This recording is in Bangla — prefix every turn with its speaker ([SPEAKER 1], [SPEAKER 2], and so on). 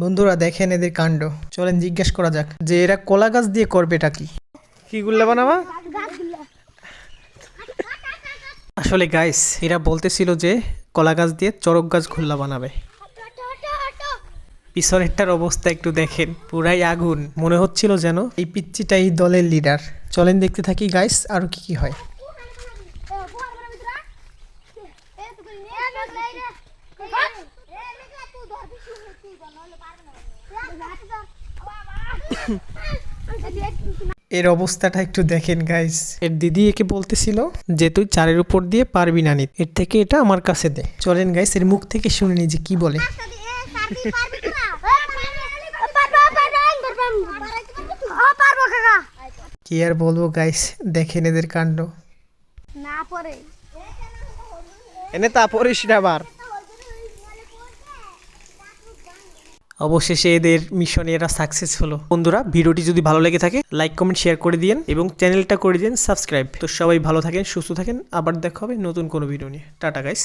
[SPEAKER 1] বন্ধুরা দেখেন এদের কাণ্ড চলেন জিজ্ঞেস করা যাক যে এরা কলা গাছ দিয়ে করবেটা কি কি গুল্লা বানাবা আসলে গাইস এরা বলতেছিল যে কলা গাছ দিয়ে চরক গাছ খুল্লা বানাবে পিছনেরটার অবস্থা একটু দেখেন পুরাই আগুন মনে হচ্ছিল যেন এই পিচ্চিটাই দলের লিডার চলেন দেখতে থাকি গাইস আর কি কি হয় এর অবস্থাটা একটু দেখেন গাইস এর দিদি একে বলতেছিল যে তুই চারের উপর দিয়ে পারবি না নিতে। এর থেকে এটা আমার কাছে দে। চলেন গাইস এর মুখ থেকে শুনে নি যে কি বলে। কি আর বলব গাইস দেখেন এদের কাণ্ড।
[SPEAKER 2] না পরে।
[SPEAKER 1] এনে তা পড়িস না আবার অবশেষে এদের মিশনে এরা সাকসেস হলো। বন্ধুরা, ভিডিওটি যদি ভালো লেগে থাকে লাইক কমেন্ট শেয়ার করে দিন এবং চ্যানেলটা করে দিন সাবস্ক্রাইব তো সবাই ভালো থাকেন, সুস্থ থাকেন, আবার দেখা হবে নতুন কোনো ভিডিও নিয়ে। Tata guys